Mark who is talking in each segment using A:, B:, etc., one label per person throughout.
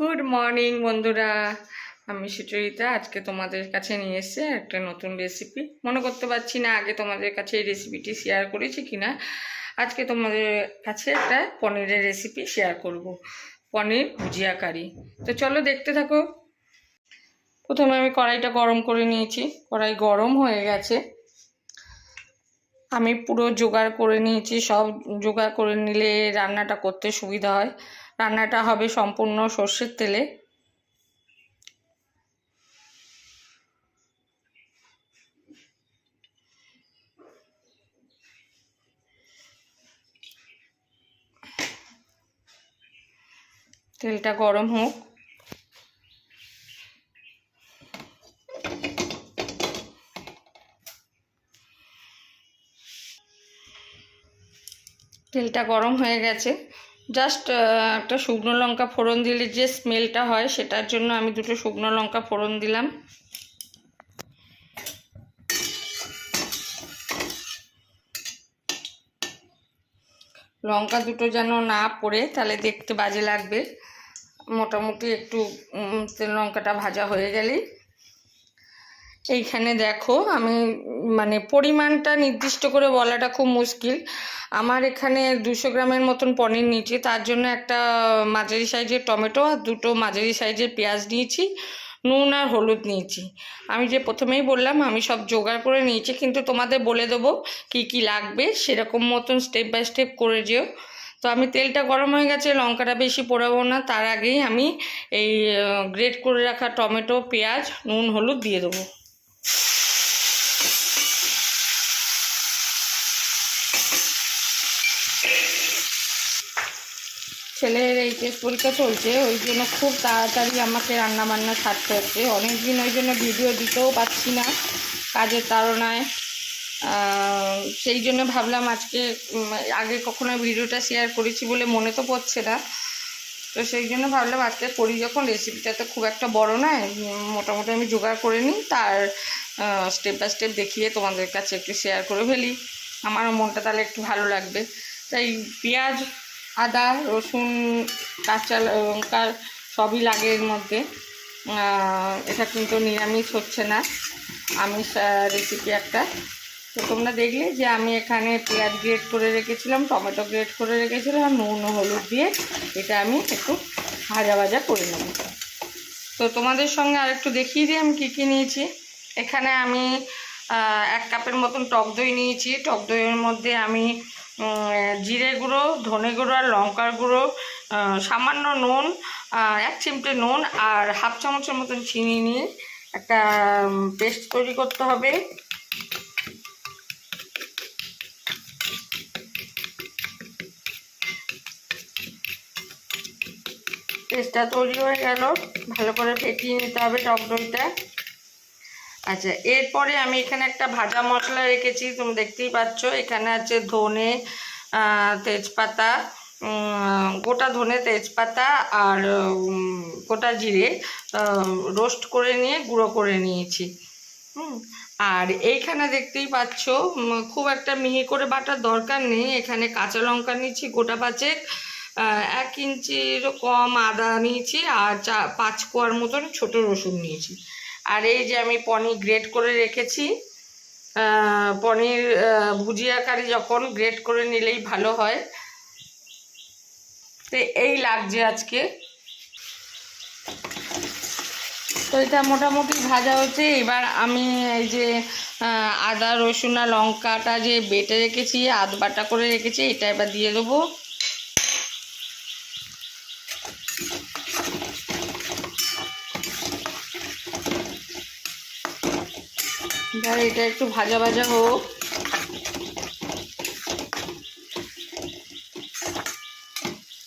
A: Good morning বন্ধুরা। আমি সুচরিতা, আজকে তোমাদের কাছে নিয়ে এসেছি একটা নতুন রেসিপি মনে করতে পারছি না আগে তোমাদের কাছে এই রেসিপিটি শেয়ার করেছি কিনা। আজকে তোমাদের কাছে একটা পনিরের রেসিপি শেয়ার করব। পনির ভুজিয়া কারি। তো চলো দেখতে থাকো। প্রথমে আমি কড়াইটা গরম করে নিয়েছি। কড়াই গরম হয়ে গেছে। আমি পুরো জোগাড় করে নিয়েছি। সব জোগাড় করে নিলে রান্নাটা করতে সুবিধা হয়। রান্নাটা হবে সম্পূর্ণ সর্ষের তেলে। তেলটা গরম হোক। তেলটা গরম হয়ে গেছে। জাস্ট একটা শুকনো লঙ্কা ফোড়ন দিলে যে স্মেলটা হয়, সেটার জন্য আমি দুটো শুকনো লঙ্কা ফোড়ন দিলাম। লঙ্কা দুটো যেন না পড়ে, তাহলে দেখতে বাজে লাগবে। মোটামুটি একটু লঙ্কাটা ভাজা হয়ে গেলেই। এইখানে দেখো, আমি মানে পরিমাণটা নির্দিষ্ট করে বলাটা খুব মুশকিল। আমার এখানে দুশো গ্রামের মতন পনির নিয়েছি, তার জন্য একটা মাঝারি সাইজের টমেটো আর দুটো মাঝারি সাইজের পেঁয়াজ নিয়েছি, নুন আর হলুদ নিয়েছি। আমি যে প্রথমেই বললাম, আমি সব জোগাড় করে নিয়েছি, কিন্তু তোমাদের বলে দেবো কি কি লাগবে, সেরকম মতন স্টেপ বাই স্টেপ করে যেও। তো আমি তেলটা গরম হয়ে গেছে, লঙ্কাটা বেশি পোড়াবো না, তার আগেই আমি এই গ্রেট করে রাখা টমেটো, পেঁয়াজ, নুন, হলুদ দিয়ে দেবো। ছেলের এই টেস্ট পরীক্ষা চলছে, ওই জন্য খুব তাড়াতাড়ি আমাকে রান্না বান্না ছাড়তে হচ্ছে। অনেক দিন ওই জন্য ভিডিও দিতেও পারছি না কাজের তাড়নায়। সেই জন্য ভাবলাম আজকে আগে কখনো ভিডিওটা শেয়ার করেছি বলে মনে তো পড়ছে না। তো সেই জন্য ভাবলাম আজকে করি। যখন রেসিপিটা তো খুব একটা বড় নয় মোটামুটি আমি জোগাড় করে নিই। তার স্টেপ বাই স্টেপ দেখিয়ে তোমাদের কাছে একটু শেয়ার করে ফেলি। আমারও মনটা তাহলে একটু ভালো লাগবে। তাই পেঁয়াজ, আদা, রসুন, কাঁচা লঙ্কা সবই লাগে এর মধ্যে। এটা কিন্তু নিরামিষ হচ্ছে না। আমিষ রেসিপি একটা। তো তোমরা দেখলে যে আমি এখানে পেঁয়াজ গ্রেট করে রেখেছিলাম, টমেটো গ্রেট করে রেখেছিলাম নুন, হলুদ দিয়ে এটা আমি একটু ভাজা ভাজা করে নেব। তো তোমাদের সঙ্গে আরেকটু দেখিয়ে দিই আমি কী কী নিয়েছি। এখানে আমি এক কাপের মতন টক দই নিয়েছি। টক দইয়ের মধ্যে আমি জিরে গুঁড়ো, ধনে গুঁড়ো আর লঙ্কার গুঁড়ো সামান্য নুন এক চিমটে নুন আর হাফ চামচের মতন চিনি নিয়ে একটা পেস্ট তৈরি করতে হবে। পেস্টটা তৈরি হয়ে গেল। ভালো করে ফেটিয়ে নিতে হবে টক দইটা। আচ্ছা এরপরে আমি এখানে একটা ভাজা মশলা রেখেছি, তুমি দেখতেই পাচ্ছ। এখানে আছে ধনে তেজপাতা গোটা ধনে তেজপাতা আর গোটা জিরে রোস্ট করে নিয়ে গুঁড়ো করে নিয়েছি। হুম, আর এইখানে দেখতেই পাচ্ছ খুব একটা মিহি করে বাটার দরকার নেই। এখানে কাঁচা লঙ্কা নিয়েছি, গোটা পাঁচেক এক ইঞ্চির কম আদা নিয়েছি আর চা, পাঁচ কোয়ার মতন ছোট রসুন নিয়েছি। আর এই যে আমি পনির গ্রেট করে রেখেছি পনির আহ, ভুজিয়া কারি যখন গ্রেট করে নিলেই ভালো হয়। তো এই লাগছে আজকে। তো এটা মোটামুটি ভাজা হচ্ছে এবার আমি এই যে আদা রসুন আর লঙ্কাটা যে বেটে রেখেছি আধ বাটা করে রেখেছি এটা এবার দিয়ে দেবো। এবার এটা একটু ভাজা ভাজা হোক।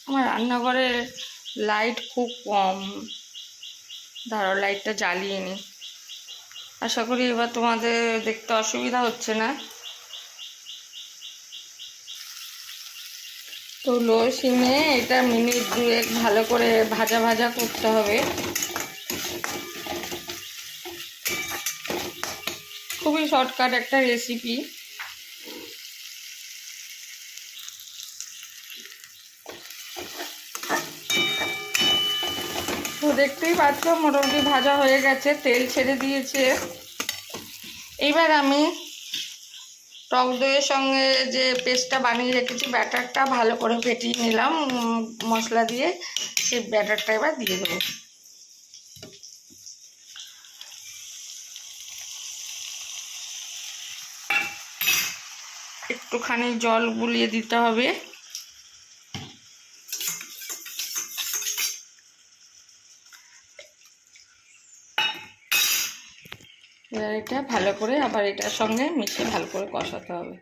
A: আমার রান্নাঘরে লাইট খুব কম। ধরো লাইটটা জ্বালিয়ে নি। আশা করি এবার তোমাদের দেখতে অসুবিধা হচ্ছে না। তো লো সিমে এটা মিনিট দুয়েক ভালো করে ভাজা ভাজা করতে হবে। খুবই শর্টকাট একটা রেসিপি তো দেখতেই পাচ্ছ, মোটামুটি ভাজা হয়ে গেছে, তেল ছেড়ে দিয়েছে। এবার আমি টক দইয়ের সঙ্গে যে পেস্টটা বানিয়ে রেখেছি ব্যাটারটা ভালো করে ফেটিয়ে নিলাম মশলা দিয়ে, সেই ব্যাটারটা এবার দিয়ে দেবো। একটুখানি জল গুলিয়ে দিতে হবে। এবার এটা ভালো করে আবার এটার সঙ্গে মিশিয়ে ভালো করে কষাতে হবে।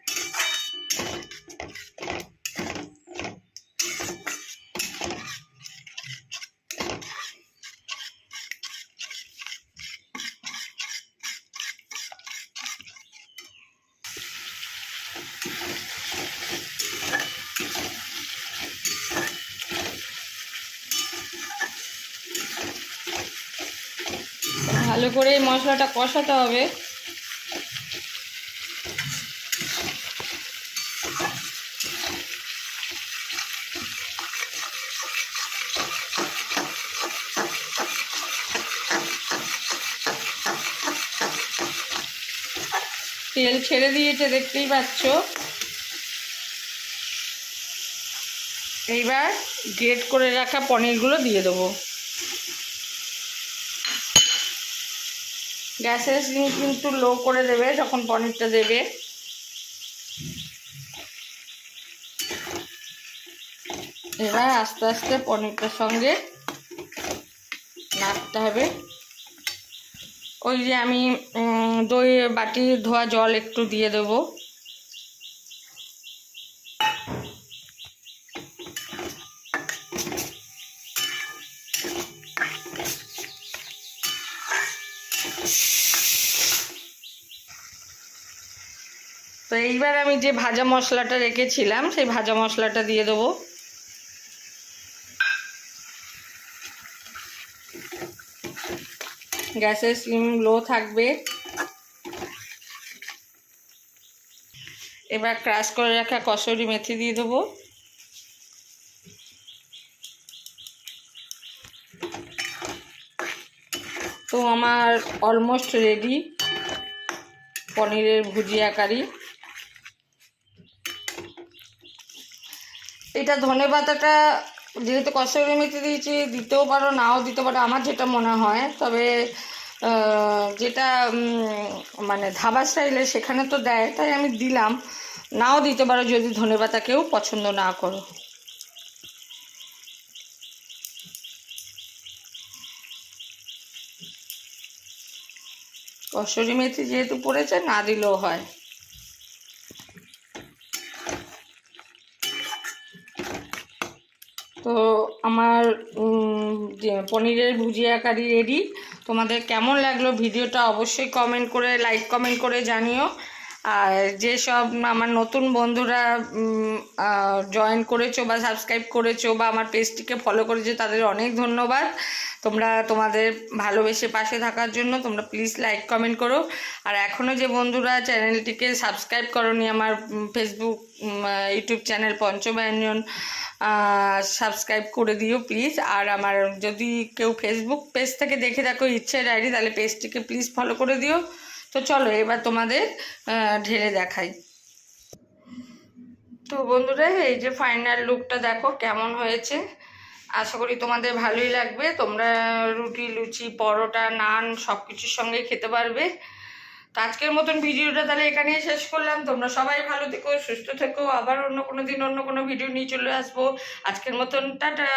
A: ভালো করে এই মশলাটা কষাতে হবে। তেল ছেড়ে দিয়েছে, দেখতেই পাচ্ছ। এইবার গ্রেট করে রাখা পনিরগুলো দিয়ে দেবো। গ্যাসের সিম কিন্তু লো করে দেবে যখন পনিরটা দেবে। এবার আস্তে আস্তে পনিরটার সঙ্গে নাড়তে হবে। ওই যে আমি দই বাটি ধোয়া জল একটু দিয়ে দেবো। তো এইবার আমি যে ভাজা মশলাটা রেখেছিলাম, সেই ভাজা মশলাটা দিয়ে দেবো। গ্যাসের সিম লো থাকবে। এবার ক্রাশ করে রাখা কসুরি মেথি দিয়ে দেবো। তো আমার অলমোস্ট রেডি পনিরের ভুজিয়া কারি এটা ধনে পাতাটা যেহেতু কষারি মেথি দিয়েছি, দিতেও পারো, নাও দিতে পারো, আমার যেটা মনে হয়। তবে যেটা মানে ধাবা স্টাইলে সেখানে তো দেয়, তাই আমি দিলাম। নাও দিতে পারো যদি ধনে পাতা কেউ পছন্দ না করো। কসুরি মেথি যেহেতু পড়েছে, না দিলেও হয়। তো আমার পনিরের ভুজিয়া কারি রেডি তোমাদের কেমন লাগল ভিডিওটা অবশ্যই কমেন্ট করে লাইক কমেন্ট করে জানিও। আর যেসব আমার নতুন বন্ধুরা জয়েন করেছ বা সাবস্ক্রাইব করেছ বা আমার পেজটিকে ফলো করেছ, তাদের অনেক ধন্যবাদ। তোমরা তোমাদের ভালোবেসে পাশে থাকার জন্য তোমরা প্লিজ লাইক কমেন্ট করো। আর এখনও যে বন্ধুরা চ্যানেলটিকে সাবস্ক্রাইব করনি আমার Facebook YouTube channel Panchabyanjan subscribe করে দিও প্লিজ আর আমার যদি কেউ ফেসবুক পেজ থেকে দেখে থাকো ইচ্ছে ডায়েরি তাহলে পেজটিকে প্লিজ ফলো করে দিও। তো চলো এবার তোমাদের ঢেলে দেখাই। তো বন্ধুরা, এই যে ফাইনাল লুকটা দেখো কেমন হয়েছে। আশা করি তোমাদের ভালোই লাগবে। তোমরা রুটি, লুচি, পরোটা, নান সব কিছুর সঙ্গেই খেতে পারবে। তো আজকের মতন ভিডিওটা তাহলে এখানেই শেষ করলাম। তোমরা সবাই ভালো থেকো, সুস্থ থেকো। আবার অন্য কোনো দিন অন্য কোনো ভিডিও নিয়ে চলে আসব। আজকের মতন, টাটা!